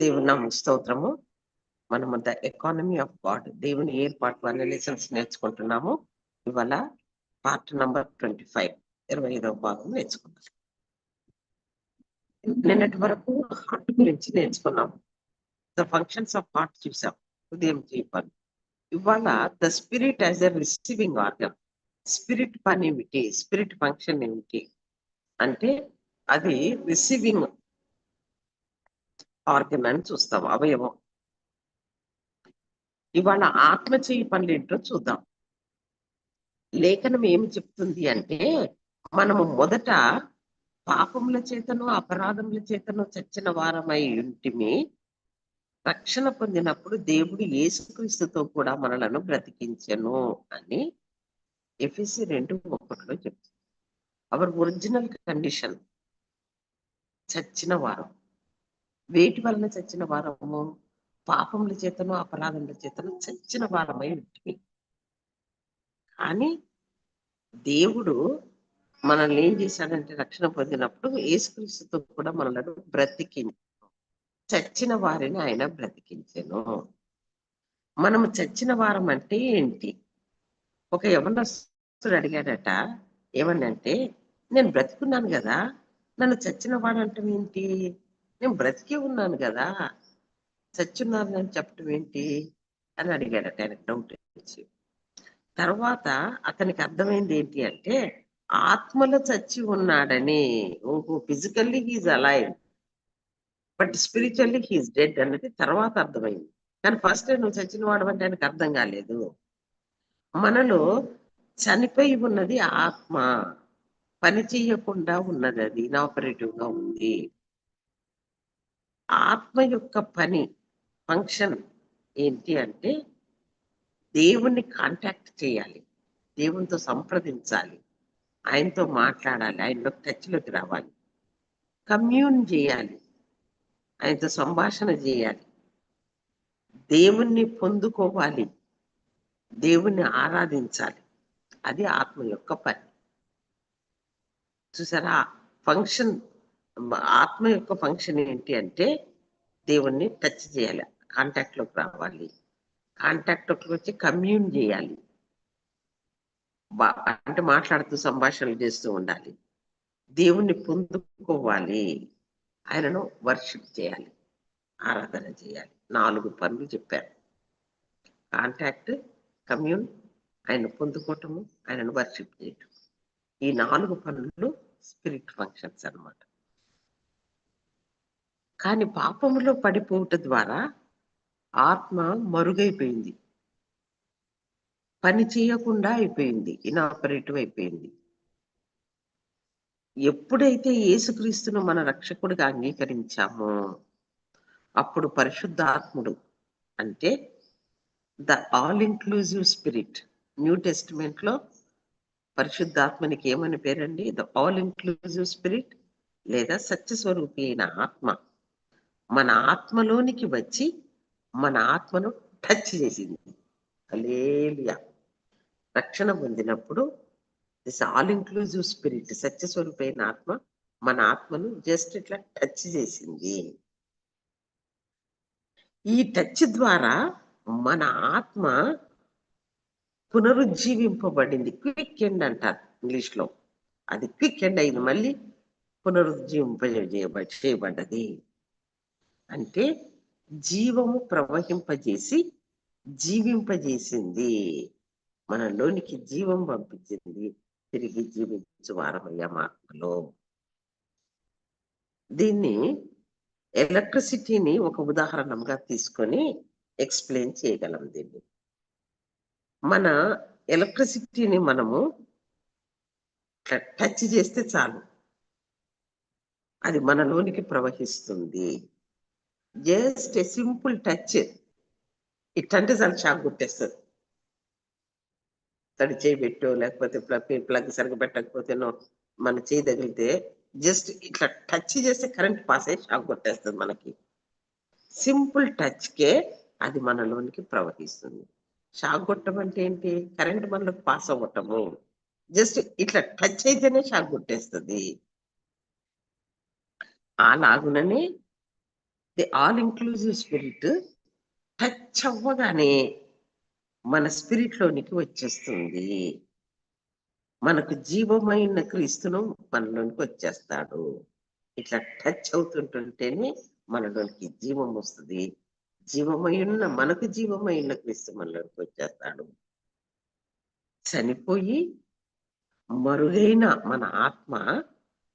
దేవుని నామ స్తోత్రము. మనము ద ఎకానమీ ఆఫ్ గాడ్ దేవుని ఏర్పాటు అనే లెసన్స్ నేర్చుకుంటున్నాము. ఇవాళ పార్ట్ నంబర్ ట్వంటీ ఫైవ్ ఇరవై ఐదవ భాగం నేర్చుకున్నాం నిన్నటి వరకు హార్ట్ గురించి నేర్చుకున్నాము. ద ఫంక్షన్స్ ఆఫ్ హార్ట్ చూసాం. ఉదయం చెప్పాను ఇవాళ the spirit as a receiving organ spirit పని ఏమిటి? స్పిరిట్ ఫంక్షన్ ఏమిటి? అంటే అది రిసీవింగ్ ఆర్గన్ అని చూస్తాం అవయవం. ఇవాళ ఆత్మ చేయి పనులు ఏంటో చూద్దాం. లేఖనం ఏమి చెప్తుంది అంటే మనము మొదట పాపముల చేతను అపరాధముల చేతను చచ్చిన వారమై ఉంటిమి రక్షణ పొందినప్పుడు దేవుడు యేసుక్రీస్తుతో కూడా మనలను బ్రతికించెను అని ఎఫ్ఎసి రెండు ఒకటిలో చెప్తుంది. అవర్ ఒరిజినల్ కండిషన్ చచ్చిన వారం. వేటి వలన చచ్చిన వారము? పాపముల చేతను అపరాధముల చేతను చచ్చిన వారమై ఉంటుంది. కానీ దేవుడు మనల్ని ఏం చేశాడంటే రక్షణ పొందినప్పుడు ఏసుక్రీస్తుతో కూడా మనలను బ్రతికించు చచ్చిన వారిని ఆయన బ్రతికించెను మనము చచ్చిన వారం అంటే ఏంటి? ఒక యవనస్తుడు అడిగాడట ఏమనంటే నేను బ్రతికున్నాను కదా నన్ను చచ్చిన వాడంటం ఏంటి నేను బ్రతికే ఉన్నాను కదా. చచ్చున్నాను అని చెప్పటం ఏంటి? అని అడిగాడట ఆయనకు డౌట్ వచ్చి. తర్వాత అతనికి అర్థమైంది ఏంటి అంటే ఆత్మలో చచ్చి ఉన్నాడని. ఓహో physically he's alive but spiritually he's dead అన్నది తర్వాత అర్థమైంది. కానీ ఫస్ట్ నువ్వు చచ్చిన వాడు అంటే ఆయనకు అర్థం కాలేదు. మనలో చనిపోయి ఉన్నది ఆత్మ పని చేయకుండా ఉన్నది అది ఇనాపరేటివ్గా ఉంది. ఆత్మ యొక్క పని ఫంక్షన్ ఏంటి అంటే దేవుణ్ణి కాంటాక్ట్ చేయాలి. దేవునితో సంప్రదించాలి. ఆయనతో మాట్లాడాలి. ఆయనలో టచ్లోకి రావాలి. కమ్యూన్ చేయాలి. ఆయనతో సంభాషణ చేయాలి. దేవుణ్ణి పొందుకోవాలి. దేవుణ్ణి ఆరాధించాలి. అది ఆత్మ యొక్క పని. చూసారా? ఫంక్షన్ ఆత్మ యొక్క ఫంక్షన్ ఏంటి అంటే దేవుణ్ణి టచ్ చేయాలి కాంటాక్ట్లోకి రావాలి. కాంటాక్ట్లోకి వచ్చి కమ్యూన్ చేయాలి. అంటే మాట్లాడుతూ సంభాషణలు చేస్తూ ఉండాలి. దేవుణ్ణి పొందుకోవాలి. ఆయనను వర్షిప్ చేయాలి. ఆరాధన చేయాలి. నాలుగు పనులు చెప్పారు. కాంటాక్ట్ కమ్యూన్ ఆయన పొందుకోవటము ఆయనను వర్షిప్ చేయటం. ఈ నాలుగు పనులు స్పిరిట్ ఫంక్షన్స్ అనమాట కానీ పాపములో పడిపోవుట ద్వారా ఆత్మ మరుగైపోయింది. పని చేయకుండా అయిపోయింది ఇనాపరేటివ్ అయిపోయింది. ఎప్పుడైతే యేసుక్రీస్తును మన రక్షకుడిగా అంగీకరించామో అప్పుడు పరిశుద్ధాత్ముడు అంటే the all inclusive spirit new టెస్టిమెంట్లో పరిశుద్ధాత్మనికి ఏమని పేరండి? ద ఆల్ ఇంక్లూజివ్ స్పిరిట్ లేదా సత్యస్వరూపి అయిన ఆత్మ. మన ఆత్మలోనికి వచ్చి మన ఆత్మను టచ్ చేసింది. అలేలియా రక్షణ పొందినప్పుడు దిస్ ఆల్ ఇంక్లూజివ్ స్పిరిట్ సత్యస్వరూపైన ఆత్మ మన ఆత్మను జస్ట్ ఇట్లా టచ్ చేసింది. ఈ టచ్ ద్వారా మన ఆత్మ పునరుజ్జీవింపబడింది. క్విక్ ఎండ్ అంటారు ఇంగ్లీష్లో. అది క్విక్ ఎండ్ అయింది. మళ్ళీ పునరుజ్జీవింప చేయబడ్డది. అంటే జీవము ప్రవహింపజేసి జీవింపజేసింది. మనలోనికి జీవం పంపించింది. తిరిగి జీవించు వారమయ్యా ఆత్మలో దీన్ని ఎలక్ట్రిసిటీని ఒక ఉదాహరణగా తీసుకొని ఎక్స్ప్లెయిన్ చేయగలం దీన్ని. మన ఎలక్ట్రిసిటీని మనము టచ్ చేస్తే చాలు. అది మనలోనికి ప్రవహిస్తుంది. Just a simple touch. ఇట్టంటే చాలా షాక్ కొట్టేస్తుంది. తడి చేయి పెట్టో లేకపోతే ప్లగ్ ప్లగ్ సరిగ్గా పెట్టకపోతేనో మన చేయి తగిలితే జస్ట్ ఇట్లా టచ్ చేస్తే కరెంట్ పాస్ అయ్యి షాక్ కొట్టేస్తుంది మనకి. సింపుల్ టచ్కే అది మనలోనికి ప్రవహిస్తుంది. షాక్ కొట్టడం అంటే ఏంటి? కరెంట్ మనలోకి పాస్ అవ్వటము. జస్ట్ ఇట్లా టచ్ అయితేనే షాక్ కొట్టేస్తుంది. అలాగుననే the all inclusive spirit touch అవ్వగానే మన స్పిరిట్ లోనికి వచ్చేస్తుంది. మనకు జీవమైన క్రీస్తును మనలోనికి వచ్చేస్తాడు. ఇట్లా టచ్ అవుతుంటుంటేనే మనలోనికి జీవం వస్తుంది. జీవమై ఉన్న మనకు జీవమైన క్రీస్తు మనలోనికి వచ్చేస్తాడు. చనిపోయి మరుగైన మన ఆత్మ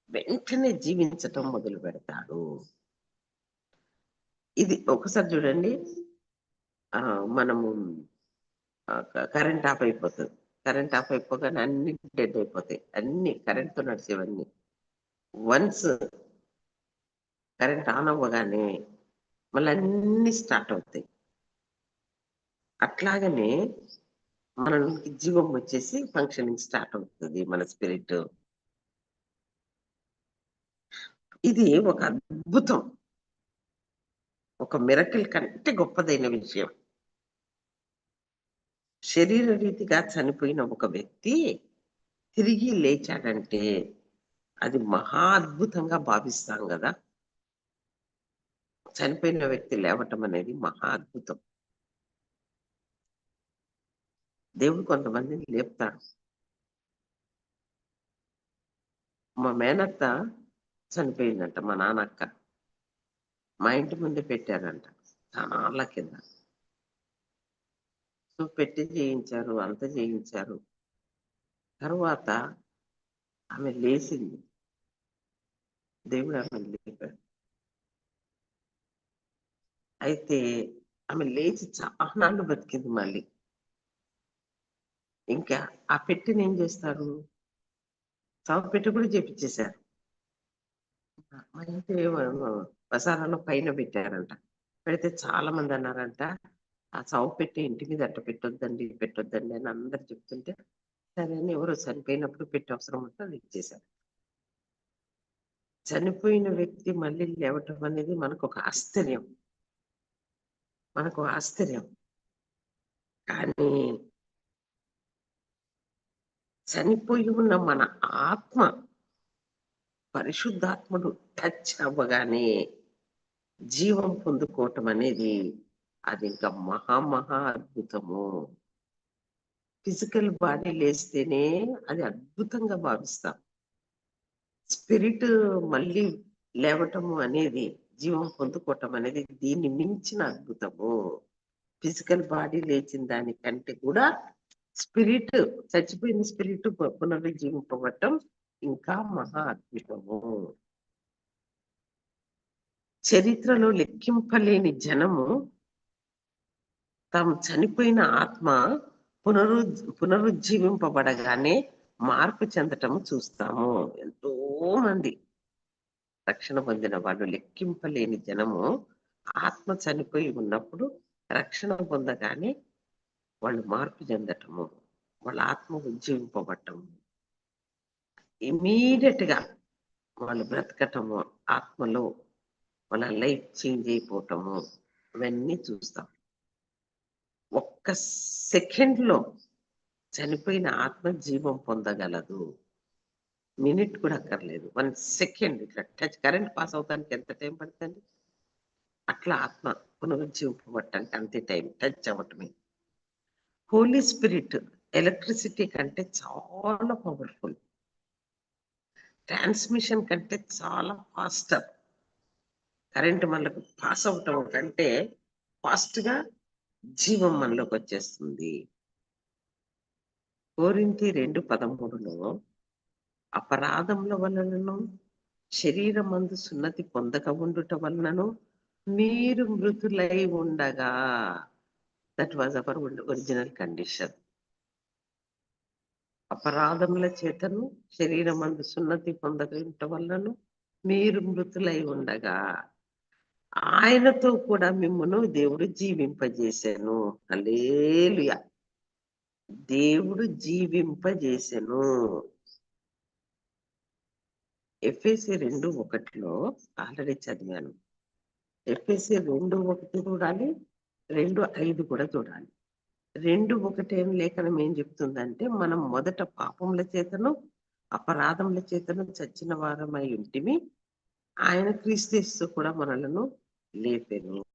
వెంటనే జీవించటం మొదలు పెడతాడు ఇది ఒకసారి చూడండి. మనము కరెంట్ ఆఫ్ అయిపోతుంది. కరెంట్ ఆఫ్ అయిపోగానే అన్ని డెడ్ అయిపోతాయి. అన్ని కరెంట్తో నడిచేవన్నీ. వన్స్ కరెంట్ ఆన్ అవ్వగానే మళ్ళీ అన్ని స్టార్ట్ అవుతాయి. అట్లాగనే మనకి జీవం వచ్చేసి ఫంక్షనింగ్ స్టార్ట్ అవుతుంది మన స్పిరిట్ ఇది ఒక అద్భుతం. ఒక మిరకిల్ కంటే గొప్పదైన విషయం. శరీర రీతిగా చనిపోయిన ఒక వ్యక్తి తిరిగి లేచాడంటే అది మహా అద్భుతంగా భావిస్తాం కదా. చనిపోయిన వ్యక్తి లేవటం అనేది మహా అద్భుతం. దేవుడు కొంతమందిని లేపుతాడు. మా మేనత్త చనిపోయిందంట మా నాన్నక్క. మా ఇంటి ముందే పెట్టారంట. చాలా కింద. సో పెట్టి చేయించారు అంత చేయించారు. తర్వాత ఆమె లేచింది. దేవుడు ఆమె లేపాడు. అయితే ఆమె లేచి చాలా బతికింది మళ్ళీ. ఇంకా ఆ పెట్టిని ఏం చేస్తారు? చవ పెట్టి కూడా చేపించేశారు. మా ప్రసారాలు పైన పెట్టారంట. పెడితే చాలా మంది అన్నారంట ఆ చావు పెట్టి ఇంటి మీద అట్ట పెట్టొద్దండి పెట్టొద్దండి అని అందరు చెప్తుంటే సరే అని ఎవరు చనిపోయినప్పుడు పెట్టే అవసరం ఉంటే అది ఇచ్చేశారు. చనిపోయిన వ్యక్తి మళ్ళీ లేవటం అనేది మనకు ఒక ఆశ్చర్యం. మనకు ఆశ్చర్యం. కానీ చనిపోయి ఉన్న మన ఆత్మ పరిశుద్ధాత్ముడు టచ్ అవ్వగానే జీవం పొందుకోవటం అనేది అది ఇంకా మహా మహా అద్భుతము. ఫిజికల్ బాడీ లేస్తేనే అది అద్భుతంగా భావిస్తాం. స్పిరిట్ మళ్ళీ లేవటము అనేది జీవం పొందుకోవటం అనేది దీన్ని మించిన అద్భుతము. ఫిజికల్ బాడీ లేచిన దానికంటే కూడా స్పిరిట్ చచ్చిపోయిన స్పిరిట్ పునరుజ్జీవింపబడటం ఇంకా మహా అద్భుతము. చరిత్రలో లెక్కింపలేని జనము తాము చనిపోయిన ఆత్మ పునరు పునరుజ్జీవింపబడగానే మార్పు చెందటము చూస్తాము. ఎంతో మంది రక్షణ పొందిన వాళ్ళు లెక్కింపలేని జనము ఆత్మ చనిపోయి ఉన్నప్పుడు రక్షణ పొందగానే వాళ్ళు మార్పు చెందటము వాళ్ళ ఆత్మ ఉజ్జీవింపబడటము. గా వాళ్ళు బ్రతకటము ఆత్మలో వాళ్ళ లైఫ్ చేంజ్ అయిపోవటము అవన్నీ చూస్తాం. ఒక్క సెకండ్లో చనిపోయిన ఆత్మ జీవం పొందగలదు. మినిట్ కూడా అక్కర్లేదు. వన్ సెకండ్ ఇట్లా టచ్ కరెంట్ పాస్ అవుతానికి ఎంత టైం పడుతుంది? అట్లా ఆత్మ పునరుజ్జీవింపబట్టడానికి అంతే టైం టచ్ అవ్వటమే. హోలీ స్పిరిట్ ఎలక్ట్రిసిటీ కంటే చాలా పవర్ఫుల్. ట్రాన్స్మిషన్ కంటే చాలా ఫాస్టర్. కరెంట్ మనకు పాస్ అవటం కంటే ఫాస్ట్గా జీవం మనలోకి వచ్చేస్తుంది. కోరింతి రెండు పదమూడులో అపరాధముల వలనను శరీరమందు సున్నతి పొందక ఉండుట వలనను మీరు మృతులై ఉండగా. That was our original condition అపరాధముల చేతను శరీరం అందు సున్నతి పొందక వలనను మీరు మృతులై ఉండగా ఆయనతో కూడా మిమ్మను దేవుడు జీవింపజేశాను అలేలుయ దేవుడు జీవింపజేశాను ఎఫ్ఎసి రెండు ఒకటిలో ఆల్రెడీ చదివాను. ఎఫ్ఎసి రెండు ఒకటి చూడాలి రెండు ఐదు కూడా చూడాలి. రెండు ఒకటేం లేఖనం ఏం చెప్తుందంటే మనం మొదట పాపముల చేతను అపరాధముల చేతను చచ్చిన వారమై ఉంటిమి. ఆయన క్రీస్తు కూడా మనలను లేపెను.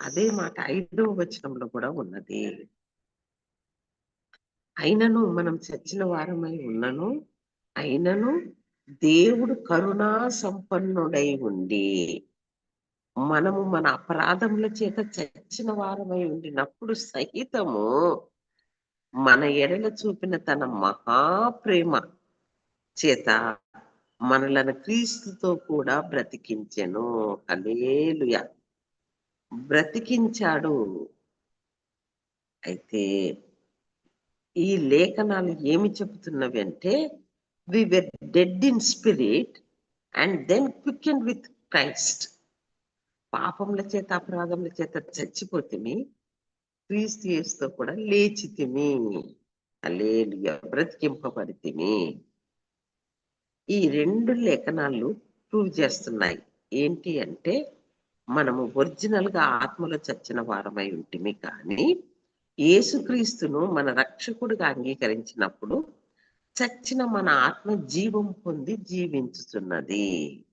అదే మాట ఐదవ వచనంలో కూడా ఉన్నది. అయినను మనం చచ్చిన వారమై ఉన్నను అయినను దేవుడు కరుణా సంపన్నుడై ఉండి మనము మన అపరాధముల చేత చచ్చిన వారమై ఉండినప్పుడు సహితము మన ఎడల చూపిన తన మహాప్రేమ చేత మనలను క్రీస్తుతో కూడా బ్రతికించెను. అలేలుయ బ్రతికించాడు. అయితే ఈ లేఖనాలు ఏమి చెబుతున్నవి అంటే we were dead in spirit and then quick and with Christ పాపముల చేత అపరాధముల చేత చచ్చిపోతిమి. క్రీస్తు యేసుతో కూడా లేచితిమి. అలేలుయ బ్రతికింపబడితిమి. ఈ రెండు లేఖనాలు ప్రూవ్ చేస్తున్నాయి. ఏంటి అంటే మనము ఒరిజినల్గా ఆత్మలో చచ్చిన వారమై ఉంటిమి కానీ యేసుక్రీస్తును మన రక్షకుడిగా అంగీకరించినప్పుడు చచ్చిన మన ఆత్మ జీవం పొంది జీవించుతున్నది.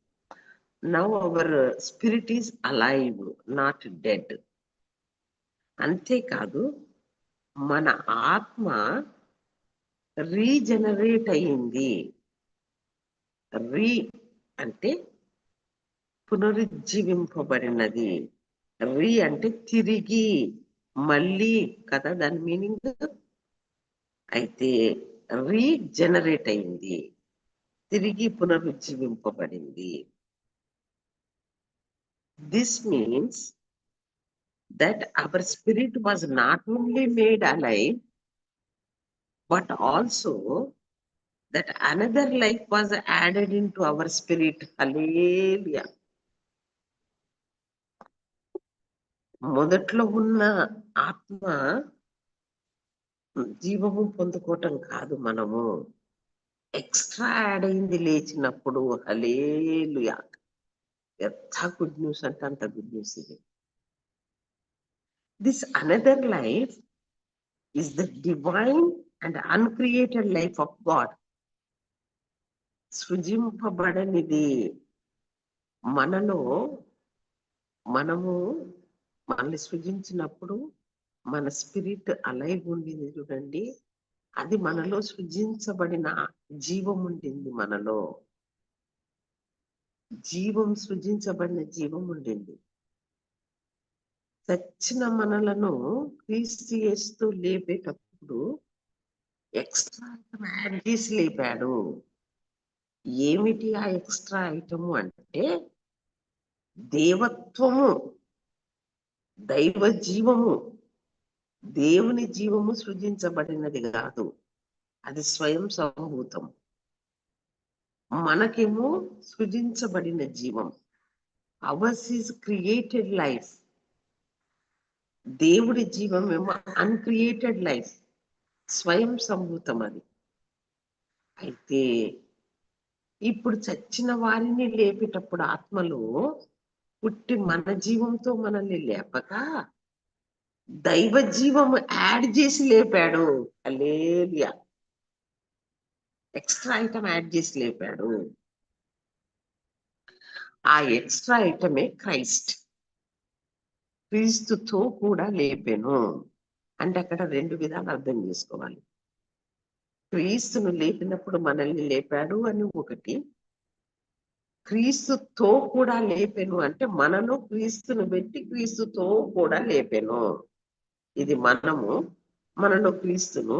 Now our spirit is alive not dead అంతేకాదు మన ఆత్మ రీజనరేట్ అయింది. రీ అంటే పునరుజ్జీవింపబడినది. రీ అంటే తిరిగి మళ్ళీ కదా దాని మీనింగ్? అయితే రీజనరేట్ అయింది. తిరిగి పునరుజ్జీవింపబడింది. This means that our spirit was not only made alive, but also that another life was added into our spirit. Hallelujah. మొదట్లో ఉన్న ఆత్మ జీవము పొందుకోవటం కాదు మనము ఎక్స్ట్రా యాడ్ అయింది లేచినప్పుడు హలేలుయా ఎంత గుడ్ న్యూస్ అంటే అంత గుడ్ న్యూస్ ఇది this another life is the divine and uncreated life of God సృజింపబడనిది మనలో మనము మనల్ని సృజించినప్పుడు మన స్పిరిట్ అలైవ్ ఉండింది చూడండి. అది మనలో సృజించబడిన జీవం ఉండింది మనలో. జీవం సృజించబడిన జీవం ఉండింది. చచ్చిన మనలను క్రీస్తు చేస్తూ లేపేటప్పుడు ఎక్స్ట్రా ఐటమ్ యాడ్ చేసి లేపాడు. ఏమిటి ఆ ఎక్స్ట్రా ఐటము అంటే దేవత్వము దైవ జీవము దేవుని జీవము సృజించబడినది కాదు. అది స్వయం సంభూతం మనకేమో సృజించబడిన జీవం. అవర్స్ ఈజ్ క్రియేటెడ్ లైఫ్ దేవుడి జీవం ఏమో అన్క్రియేటెడ్ లైఫ్ స్వయం సంభూతం అది. అయితే ఇప్పుడు చచ్చిన వారిని లేపేటప్పుడు ఆత్మలో పుట్టి మన జీవంతో మనల్ని లేపక దైవ జీవం యాడ్ చేసి లేపాడు. అలేలియా ఎక్స్ట్రా ఐటమ్ యాడ్ చేసి లేపాడు. ఆ ఎక్స్ట్రా ఐటమే క్రైస్ట్ క్రీస్తుతో కూడా లేపెను. అంటే అక్కడ రెండు విధాలు అర్థం చేసుకోవాలి. క్రీస్తును లేపినప్పుడు మనల్ని లేపాడు అని ఒకటి క్రీస్తుతో కూడా లేపెను అంటే మనలో క్రీస్తును పెట్టి క్రీస్తుతో కూడా లేపెను. ఇది మనము మనలో క్రీస్తును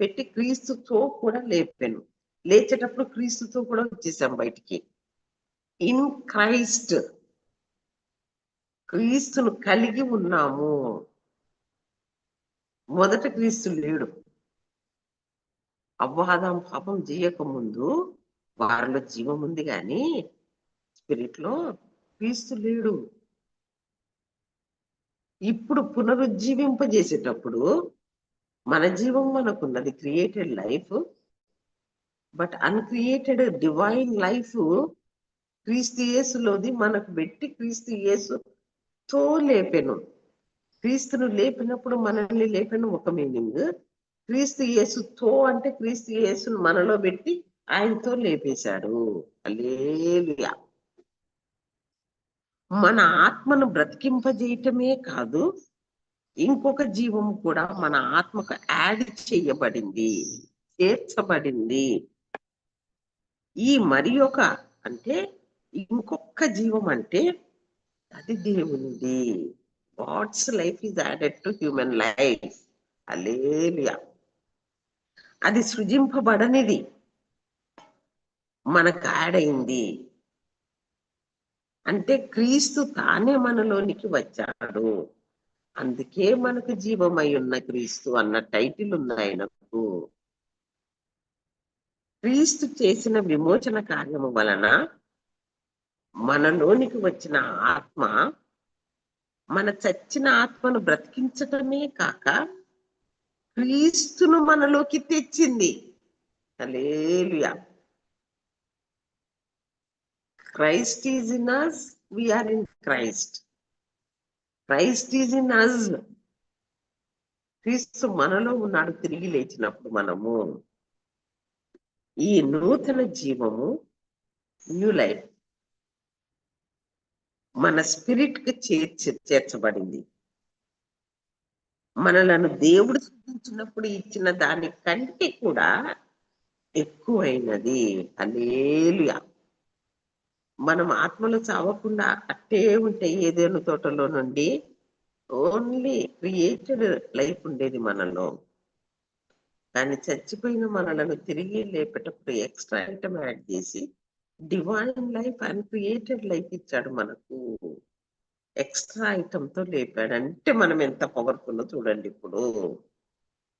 పెట్టి క్రీస్తుతో కూడా లేపాను. లేచేటప్పుడు క్రీస్తుతో కూడా వచ్చేసాం బయటికి. ఇన్ క్రైస్ట్ క్రీస్తును కలిగి ఉన్నాము. మొదట క్రీస్తు లేడు. అవ్వాదం పాపం చేయక ముందు వారిలో జీవం ఉంది కానీ స్పిరిట్లో క్రీస్తు లేడు. ఇప్పుడు పునరుజ్జీవింపజేసేటప్పుడు మన జీవం మనకున్నది created life but uncreated divine life క్రీస్తు యేసులోది మనకు పెట్టి క్రీస్తు యేసుతో లేపెను. క్రీస్తును లేపినప్పుడు మనల్ని లేపెను ఒక మీనింగ్ క్రీస్తు యేసుతో అంటే క్రీస్తు యేసును మనలో పెట్టి ఆయనతో లేపేశాడు. అలేలుయా మన ఆత్మను బ్రతికింపజేయటమే కాదు ఇంకొక జీవం కూడా మన ఆత్మకు యాడ్ చేయబడింది చేర్చబడింది. ఈ మరి ఒక అంటే ఇంకొక జీవం అంటే అది దేవునిది. God's life is added to human life అలేలియా అది సృజింపబడనిది. మనకు యాడ్ అయింది. అంటే క్రీస్తు తానే మనలోనికి వచ్చాడు. అందుకే మనకు జీవమై ఉన్న క్రీస్తు అన్న టైటిల్ ఉంది ఆయనకు. క్రీస్తు చేసిన విమోచన కార్యము వలన మనలోనికి వచ్చిన ఆత్మ మన చచ్చిన ఆత్మను బ్రతికించటమే కాక క్రీస్తును మనలోకి తెచ్చింది. Alleluia Christ is in us we are in Christ. Christ is in us క్రీస్తు మనలో ఉన్నాడు తిరిగి లేచినప్పుడు మనము ఈ నూతన జీవము న్యూ లైఫ్ మన స్పిరిట్కి చేర్చ చేర్చబడింది. మనలను దేవుడు సృష్టించినప్పుడు ఇచ్చిన దాని కంటే కూడా ఎక్కువైనది. అలేలుయా మనం ఆత్మలు చావకుండా అట్టే ఉంటే ఏదేను తోటలో నుండి ఓన్లీ క్రియేటెడ్ లైఫ్ ఉండేది మనలో. కానీ చచ్చిపోయిన మనలను తిరిగి లేపేటప్పుడు ఎక్స్ట్రా ఐటమ్ యాడ్ చేసి divine life and created life ఇచ్చాడు మనకు. ఎక్స్ట్రా ఐటమ్తో లేపాడంటే లేపాడు. అంటే మనం ఎంత పవర్ఫుల్ చూడండి ఇప్పుడు.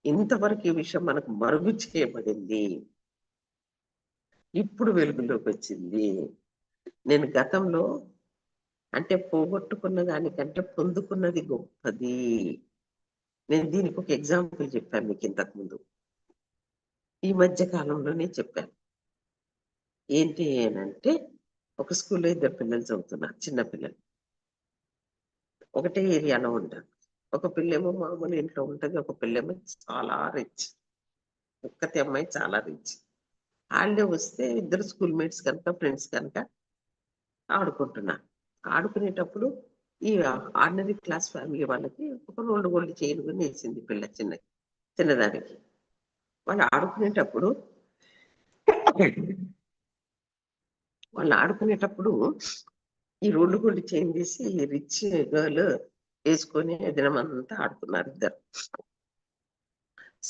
ఇంతవరకు ఈ విషయం మనకు మరుగు చేయబడింది. ఇప్పుడు వెలుగులోకి వచ్చింది. నేను గతంలో అంటే పోగొట్టుకున్న దానికంటే పొందుకున్నది గొప్పది. నేను దీనికి ఒక ఎగ్జాంపుల్ చెప్పాను మీకు ఇంతకు ముందు. ఈ మధ్య కాలంలోనే చెప్పాను. ఏంటి అంటే ఒక స్కూల్లో ఇద్దరు పిల్లలు చదువుతున్నారు చిన్న పిల్లలు. ఒకటే ఏరియాలో ఉంటారు. ఒక పిల్లేమో మామూలు ఇంట్లో ఉంటుంది ఒక పిల్లేమో చాలా రిచ్ ఒక్కతే అమ్మాయి చాలా రిచ్ వాళ్ళే వస్తే ఇద్దరు స్కూల్ మేట్స్ కనుక ఫ్రెండ్స్ కనుక ఆడుకుంటున్నాను ఆడుకునేటప్పుడు ఈ ఆర్డినరీ క్లాస్ ఫ్యామిలీ వాళ్ళకి ఒక రెండు గోళ్ళు చేయలు వేసింది పిల్ల చిన్న చిన్నదానికి. వాళ్ళు ఆడుకునేటప్పుడు వాళ్ళు ఆడుకునేటప్పుడు ఈ రెండు గోళ్ళు చైన్ తీసి రిచ్ గర్ల్ వేసుకొని దినమంతా ఆడుకున్నారు ఇద్దరు.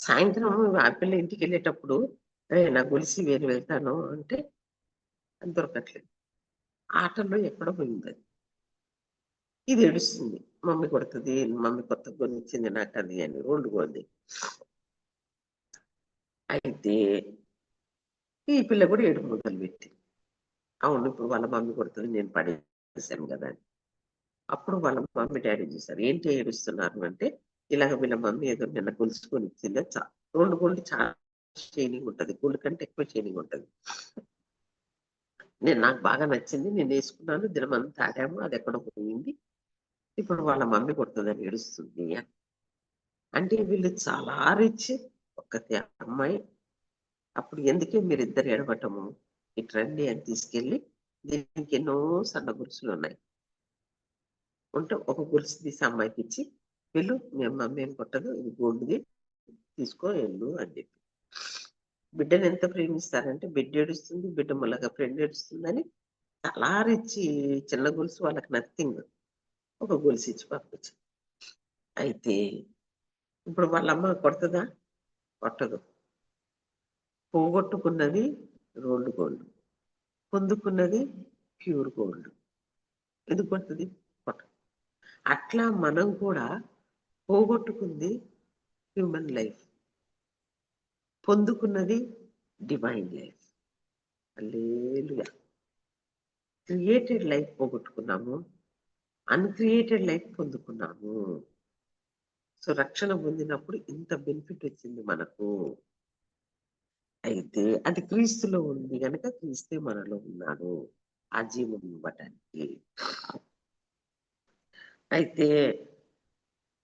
సాయంత్రం ఆ పిల్ల ఇంటికి వెళ్ళేటప్పుడు నా గొలిసి వేరు వెళ్తాను అంటే దొరకట్లేదు. ఆటల్లో ఎక్కడో పోయింది అది. ఇది ఏడుస్తుంది. మమ్మీ కొడుతుంది మమ్మీ కొత్త కొనిచ్చింది నాకు అది అని రెండు అయితే ఈ పిల్ల కూడా ఏడు మొదలు పెట్టి అవును ఇప్పుడు వాళ్ళ మమ్మీ కొడుతుంది నేను పడేసాను కదా అని. అప్పుడు వాళ్ళ మమ్మీ డాడీ చూసారు ఏంటి ఏడుస్తున్నారు అంటే ఇలాగ వీళ్ళ మమ్మీ ఏదో నిన్న గొలుసుకొని ఇచ్చింది చా రెండు గోల్డ్ చాలా షైనింగ్ ఉంటుంది గోల్డ్ కంటే ఎక్కువ షైనింగ్ ఉంటుంది. నేను నాకు బాగా నచ్చింది. నేను వేసుకున్నాను. దినమంతా తాగాము. అది ఎక్కడ పోయింది. ఇప్పుడు వాళ్ళ మమ్మీ కొడుతుందని ఏడుస్తుంది. అంటే వీళ్ళు చాలా రిచ్ ఒక్కతే అమ్మాయి. అప్పుడు ఎందుకే మీరు ఇద్దరు ఎడబట్టము ఇటు అని తీసుకెళ్ళి దీనికి ఎన్నో సన్న గొలుసులు ఉన్నాయి. ఉంటే ఒక గొలుసు తీసి అమ్మాయికి ఇచ్చి వెళ్ళు మేము మమ్మీ ఏం కొట్టదు. ఇది గోల్డ్ది తీసుకో వెళ్ళు అని చెప్పి. బిడ్డను ఎంత ప్రేమిస్తారంటే బిడ్డ ఏడుస్తుంది బిడ్డ మొలక ఫ్రెండ్ ఏడుస్తుందని చాలా చిన్న గొలుసు వాళ్ళకి నథింగ్. ఒక గొలుసు ఇచ్చి పంపించు. అయితే ఇప్పుడు వాళ్ళ అమ్మ కొడుతుందా? కొట్టదు. పోగొట్టుకున్నది రోల్డ్ గోల్డ్. పొందుకున్నది ప్యూర్ గోల్డ్. ఎందుకు కొడుతుంది? కొట్టదు అట్లా మనం కూడా పోగొట్టుకుంది హ్యూమన్ లైఫ్. పొందుకున్నది డివైన్ లైఫ్ లేలుగా క్రియేటెడ్ లైఫ్ పోగొట్టుకున్నాము. అన్క్రియేటెడ్ లైఫ్ పొందుకున్నాము. సో రక్షణ పొందినప్పుడు ఇంత బెనిఫిట్ వచ్చింది మనకు. అయితే అది క్రీస్తులో ఉంది కనుక క్రీస్తే మనలో ఉన్నాడు ఆ జీవం ఇవ్వటానికి. అయితే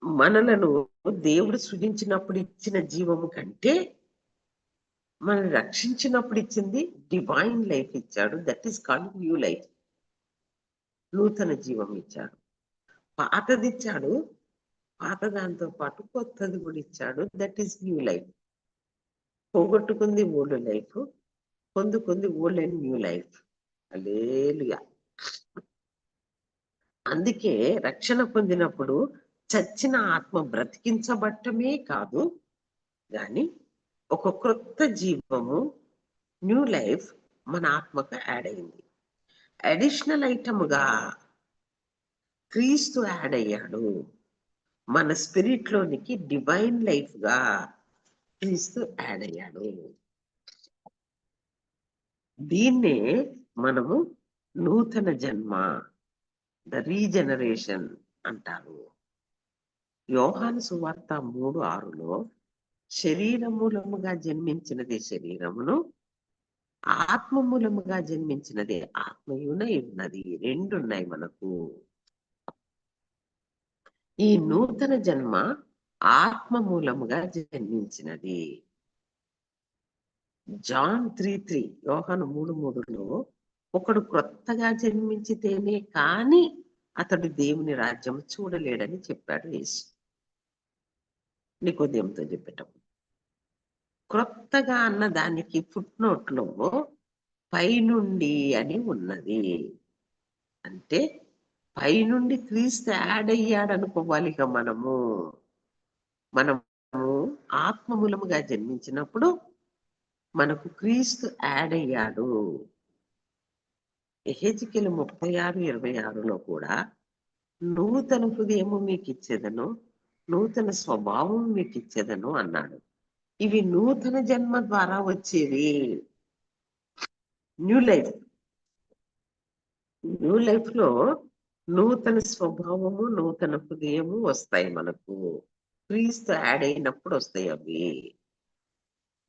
మనలను దేవుడు సృజించినప్పుడు ఇచ్చిన జీవము కంటే మనల్ని రక్షించినప్పుడు ఇచ్చింది డివైన్ లైఫ్ ఇచ్చాడు. That is called new life నూతన జీవం ఇచ్చాడు. పాతది ఇచ్చాడు. పాత దాంతో పాటు కొత్తది కూడా ఇచ్చాడు. దట్ ఈస్ న్యూ లైఫ్ పోగొట్టుకుంది ఓల్డ్ లైఫ్ పొందుకుంది ఓల్డ్ అండ్ న్యూ లైఫ్ అలేలుగా అందుకే రక్షణ పొందినప్పుడు చచ్చిన ఆత్మ బ్రతికించబట్టమే కాదు. కానీ ఒక క్రొత్త జీవము న్యూ లైఫ్ మన ఆత్మకు యాడ్ అయింది. అడిషనల్ ఐటమ్గా క్రీస్తు యాడ్ అయ్యాడు. మన స్పిరిట్లోనికి డివైన్ లైఫ్గా క్రీస్తు యాడ్ అయ్యాడు. దీన్నే మనము నూతన జన్మ ద రీజనరేషన్ అంటారు. యోహాను సువార్త మూడు ఆరులో శరీర మూలముగా జన్మించినది శరీరమును ఆత్మ మూలముగా జన్మించినది ఆత్మయునై ఉన్నది. రెండు ఉన్నాయి మనకు. ఈ నూతన జన్మ ఆత్మ మూలముగా జన్మించినది. జాన్ త్రీ త్రీ యోహను మూడు మూడులో ఒకడు క్రొత్తగా జన్మించితేనే కాని అతడు దేవుని రాజ్యం చూడలేడని చెప్పాడు యేసు. నికోదేంతో చెప్పేటప్పుడు. క్రొత్తగా అన్న దానికి ఫుట్ నోట్లో పైనుండి అని ఉన్నది. అంటే పైనుండి క్రీస్తు యాడ్ అయ్యాడు అనుకోవాలి ఇక మనము. మనము ఆత్మమూలముగా జన్మించినప్పుడు మనకు క్రీస్తు యాడ్ అయ్యాడు. ఎహెజికెల్ ముప్పై ఆరు ఇరవై ఆరులో కూడా నూతన హృదయము మీకు ఇచ్చేదను నూతన స్వభావం మీకు ఇచ్చేదను అన్నాడు. ఇవి నూతన జన్మ ద్వారా వచ్చేవి. New life. న్యూ లైఫ్లో నూతన స్వభావము నూతన హృదయము వస్తాయి మనకు. క్రీస్తు యాడ్ అయినప్పుడు వస్తాయి అవి.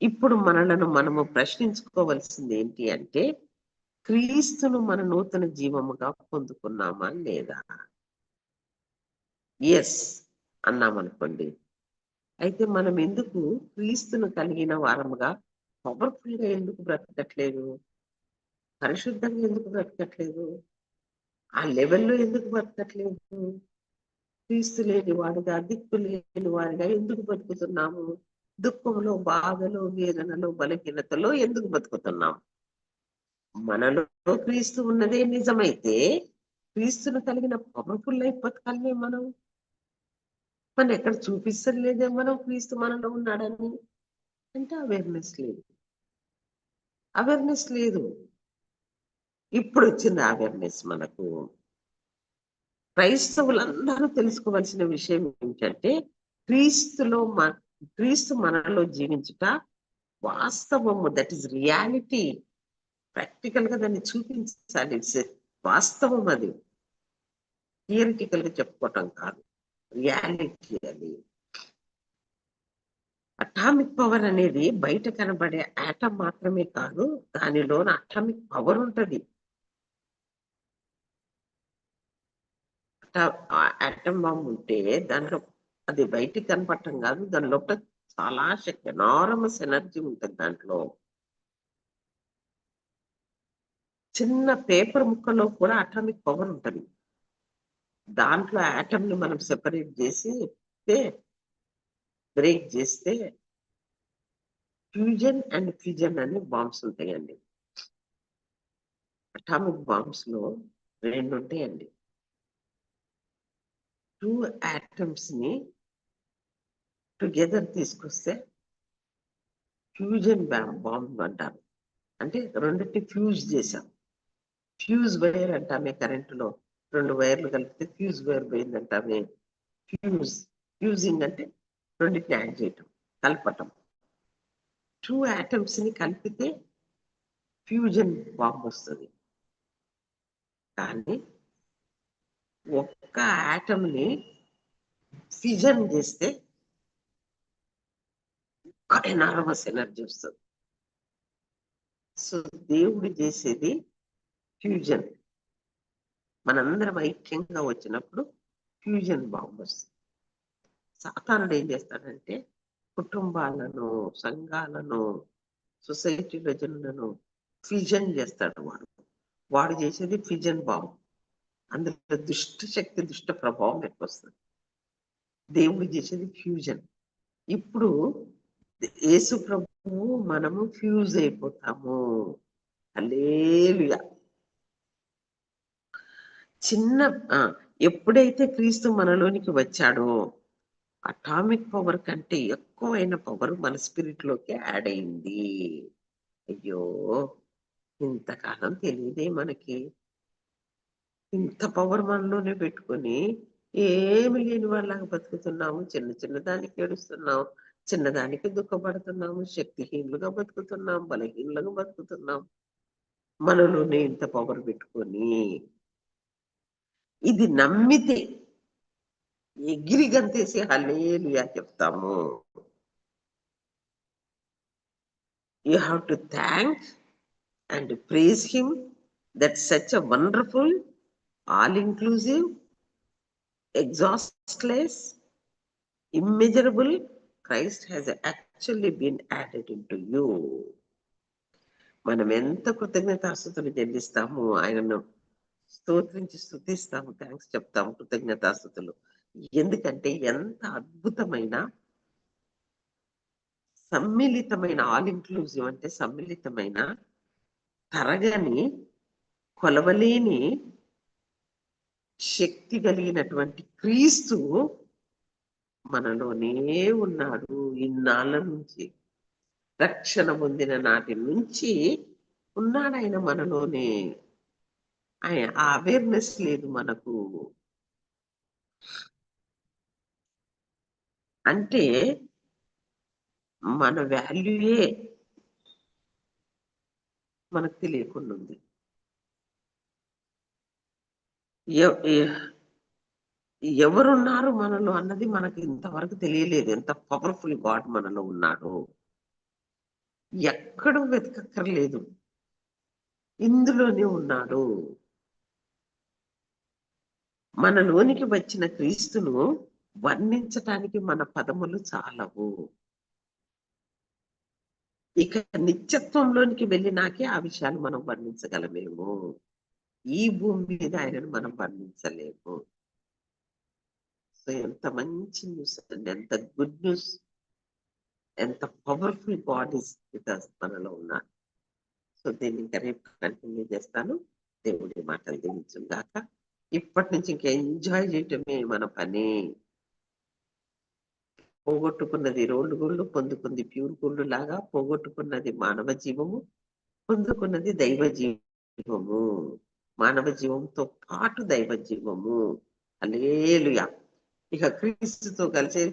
ఇప్పుడు మనలను మనము ప్రశ్నించుకోవలసింది ఏంటి అంటే క్రీస్తును మన నూతన జీవముగా పొందుకున్నామా లేదా? ఎస్ అన్నామనుకోండి. అయితే మనం ఎందుకు క్రీస్తును కలిగిన వారముగా పవర్ఫుల్గా ఎందుకు బ్రతకట్లేదు? పరిశుద్ధంగా ఎందుకు బ్రతకట్లేదు? ఆ లెవెల్లో ఎందుకు బ్రతకట్లేదు? క్రీస్తు లేని వాడిగా దిక్కు లేని వాడిగా ఎందుకు బతుకుతున్నాము? దుఃఖంలో బాధలో వేదనలో బలహీనతలో ఎందుకు బతుకుతున్నాము? మనలో క్రీస్తు ఉన్నదే నిజమైతే క్రీస్తును కలిగిన పవర్ఫుల్ లైఫ్ బతకాలనే మనం. మనం ఎక్కడ చూపిస్తలేదే? మనం క్రీస్తు మనలో ఉన్నాడని అంటే అవేర్నెస్ లేదు. అవేర్నెస్ లేదు. ఇప్పుడు వచ్చింది అవేర్నెస్ మనకు. క్రైస్తవులందరూ తెలుసుకోవాల్సిన విషయం ఏంటంటే క్రీస్తులో మన క్రీస్తు మనలో జీవించుట వాస్తవము. దట్ ఈస్ రియాలిటీ ప్రాక్టికల్గా దాన్ని చూపించాలి. వాస్తవం అది. థియరిటికల్గా చెప్పుకోవటం కాదు. రియాలిటీ అది. అటామిక్ పవర్ అనేది బయట కనబడే ఆటం మాత్రమే కాదు దానిలోన అటామిక్ పవర్ ఉంటుంది. ఆటం బాంబు ఉంటే దాంట్లో అది బయటికి కనపడటం కాదు దాని లోపల చాలా శక్తి ఎనారమస్ ఎనర్జీ ఉంటుంది దాంట్లో. చిన్న పేపర్ ముక్కలో కూడా అటామిక్ పవర్ ఉంటుంది. దాంట్లో ఆటమ్ని మనం సెపరేట్ చేసి బ్రేక్ చేస్తే ఫ్యూజన్ అండ్ ఫ్యూజన్ అనే బాంబ్స్ ఉంటాయండి. అటామిక్ బాంబ్స్లో రెండు ఉంటాయండి. టూ యాటమ్స్ని టుగెదర్ తీసుకొస్తే ఫ్యూజన్ బాంబ్ అంటారు. అంటే రెండింటి ఫ్యూజ్ చేశాం. ఫ్యూజ్ వైర్ అంటామే కరెంటులో. రెండు వైర్లు కలిపితే ఫ్యూజ్ వైర్ పోయిందంట అవి ఫ్యూజ్ ఫ్యూజింగ్ అంటే రెండింటిని యాడ్ చేయటం కలపటం. టూ ఐటమ్స్ని కలిపితే ఫ్యూజన్ బాంబ్ వస్తుంది. కానీ ఒక్క ఆటమ్ని ఫిజన్ చేస్తే ఎనార్మస్ ఎనర్జీ వస్తుంది. సో దేవుడు చేసేది ఫ్యూజన్ మనందరం ఐక్యంగా వచ్చినప్పుడు ఫ్యూజన్ బాంబ్ వస్తుంది సాతానుడు ఏం చేస్తాడంటే కుటుంబాలను సంఘాలను సొసైటీలో జనులను ఫిజన్ చేస్తాడు వాడు. వాడు చేసేది ఫిజన్ బాంబ్. అందులో దుష్ట శక్తి దుష్ట ప్రభావం ఎక్కువ వస్తుంది దేవుడు చేసేది ఫ్యూజన్. ఇప్పుడు యేసు ప్రభువు మనము ఫ్యూజ్ అయిపోతాము. అలేలుయా చిన్న ఎప్పుడైతే క్రీస్తు మనలోనికి వచ్చాడో అటామిక్ పవర్ కంటే ఎక్కువైన పవర్ మన స్పిరిట్లోకి యాడ్ అయింది. అయ్యో ఇంతకాలం తెలియదే మనకి. ఇంత పవర్ మనలోనే పెట్టుకొని ఏమి లేని వాళ్ళగా బతుకుతున్నాము. చిన్న చిన్న దానికి ఏడుస్తున్నాము చిన్నదానికి దుఃఖపడుతున్నాము. శక్తిహీనులుగా బతుకుతున్నాం. బలహీనులుగా బతుకుతున్నాం. మనలోనే ఇంత పవర్ పెట్టుకొని ఇది నమ్మితే ఎగిరి గంతేసి హలేలుయా చెప్తాము you have to thank and praise him that such a wonderful all inclusive exhaustless immeasurable Christ has actually been added into you. మనం ఎంత కృతజ్ఞత కృతజ్ఞతాస్తుతులు చెల్లిస్తాము ఆయనను స్తోత్రించి స్థుతిస్తాము థ్యాంక్స్ చెప్తాము కృతజ్ఞతాస్థుతులు. ఎందుకంటే ఎంత అద్భుతమైన సమ్మిళితమైన ఆల్ ఇంక్లూజివ్ అంటే సమ్మిళితమైన తరగని కొలవలేని శక్తి కలిగినటువంటి క్రీస్తు మనలోనే ఉన్నాడు ఇన్నాళ్ళ నుంచి. రక్షణ పొందిన నాటి నుంచి ఉన్నాడు ఆయన మనలోనే. ఆ అవేర్నెస్ లేదు మనకు. అంటే మన వాల్యూయే మనకు తెలియకుండా ఉంది ఎవరున్నారు మనలో అన్నది మనకు ఇంతవరకు తెలియలేదు. ఎంత పవర్ఫుల్ గాడ్ మనలో ఉన్నాడు. ఎక్కడ వెతకక్కర్లేదు. ఇందులోనే ఉన్నాడు. మనలోనికి వచ్చిన క్రీస్తును వర్ణించటానికి మన పదములు చాలవు. ఇక నిత్యత్వంలోనికి వెళ్ళినాకే ఆ విషయాలు మనం వర్ణించగలమేమో. ఈ భూమి మీద ఆయనను మనం వర్ణించలేము. సో ఎంత మంచి న్యూస్ అండి. ఎంత గుడ్ న్యూస్. ఎంత పవర్ఫుల్ బాడీస్ మనలో ఉన్నారు సో దీన్ని ఇంకా రేపు కంటిన్యూ చేస్తాను. దేవుడి మాటలు దీవించం గాక. ఇప్పటి నుంచి ఇంకా ఎంజాయ్ చేయటమే మన పని. పోగొట్టుకున్నది రోడ్డు గుళ్ళు పొందుకుంది ప్యూర్ గుళ్ళు లాగా పోగొట్టుకున్నది మానవ జీవము పొందుకున్నది దైవ జీవము. మానవ జీవంతో పాటు దైవ జీవము. అలేలుయా ఇక క్రీస్తుతో కలిసి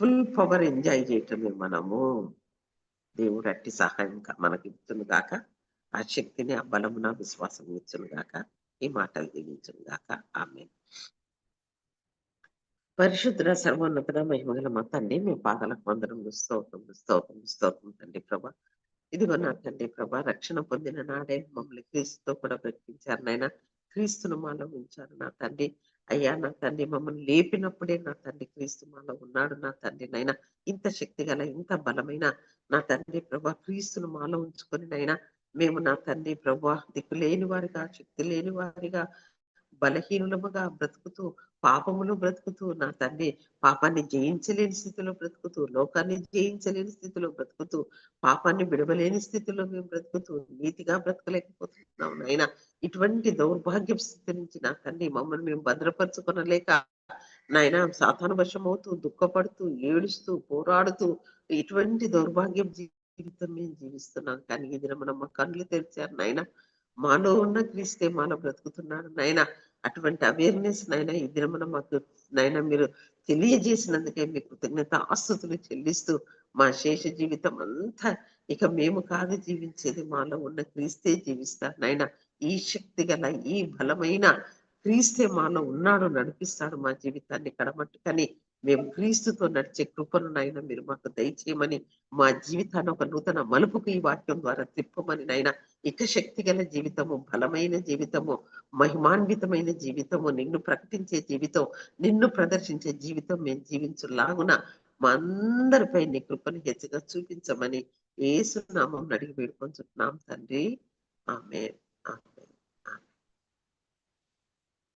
ఫుల్ పవర్ ఎంజాయ్ చేయటమే మనము. దేవుడు అట్టి సహాయం మనకి ఇచ్చును గాక. ఆ శక్తిని ఆ బలమున విశ్వాసం ఇచ్చును గాక. ఈ మాటలు దీవించును గాక. ఆమె పరిశుద్ధ సర్వోన్నత మహిమగల మా తండ్రి మీ పాదాలకు మందరం స్తోత్రం స్తోత్రం స్తోత్రం తండ్రి ప్రభా. ఇదిగో నా తండ్రి ప్రభా రక్షణ పొందిన నాడే మమ్మల్ని క్రీస్తుతో కూడా బ్రతికించారు నాయన. క్రీస్తును మాలో ఉంచారు నా తండ్రి. అయ్యా నా తండ్రి మమ్మల్ని లేపినప్పుడే నా తండ్రి క్రీస్తు మాలో ఉన్నాడు నా తండ్రి నైనా ఇంత శక్తి గల ఇంత బలమైన నా తండ్రి ప్రభా క్రీస్తును మాలో ఉంచుకొని నైనా మేము నా తండ్రి ప్రభా దిక్కు లేని వారిగా శక్తి లేని వారిగా బలహీనులముగా బ్రతుకుతూ పాపములు బ్రతుకుతూ నా తండ్రి పాపాన్ని జయించలేని స్థితిలో బ్రతుకుతూ లోకాన్ని జయించలేని స్థితిలో బ్రతుకుతూ పాపాన్ని విడవలేని స్థితిలో మేము బ్రతుకుతూ నీతిగా బ్రతకలేకపోతున్నాం నాయన. ఇటువంటి దౌర్భాగ్య స్థితి నుంచి నా తండ్రి మమ్మల్ని మేము భద్రపరచుకొనలేక నాయన సాతాను అవుతూ దుఃఖపడుతూ ఏడుస్తూ పోరాడుతూ ఇటువంటి దౌర్భాగ్యం జీవితం మేము జీవిస్తున్నాం. కానీ ఈ దినం మా కళ్ళు తెరిచారు నాయన. మాలో ఉన్న క్రీస్తే మాలో బ్రతుకుతున్నాడు నాయన. అటువంటి అవేర్నెస్ నాయన ఈ దినమున మాకు నాయన మీరు తెలియజేసినందుకే మీ కృతజ్ఞత ఆస్తుతులు చెల్లిస్తూ మా శేష జీవితం అంతా ఇక మేము కాదు జీవించేది మాలో ఉన్న క్రీస్తే జీవిస్తారు నాయన. ఈ శక్తి గల ఈ బలమైన క్రీస్తే మాలో ఉన్నాడు నడిపిస్తాడు మా జీవితాన్ని కడమట్టుకని. మేము క్రీస్తుతో నడిచే కృపను నాయన మీరు మాకు దయచేయమని మా జీవితాన్ని ఒక నూతన మలుపుకు ఈ వాక్యం ద్వారా తిప్పమని నాయన ఇక శక్తి గల జీవితము బలమైన జీవితము మహిమాన్వితమైన జీవితము నిన్ను ప్రకటించే జీవితం నిన్ను ప్రదర్శించే జీవితం మేము జీవించులాగున మా అందరిపై నీ కృపను హెచ్చగా చూపించమని ఏసునామం అడిగి వేడుకొని వేడుకొంచున్నాం తండ్రి. ఆమె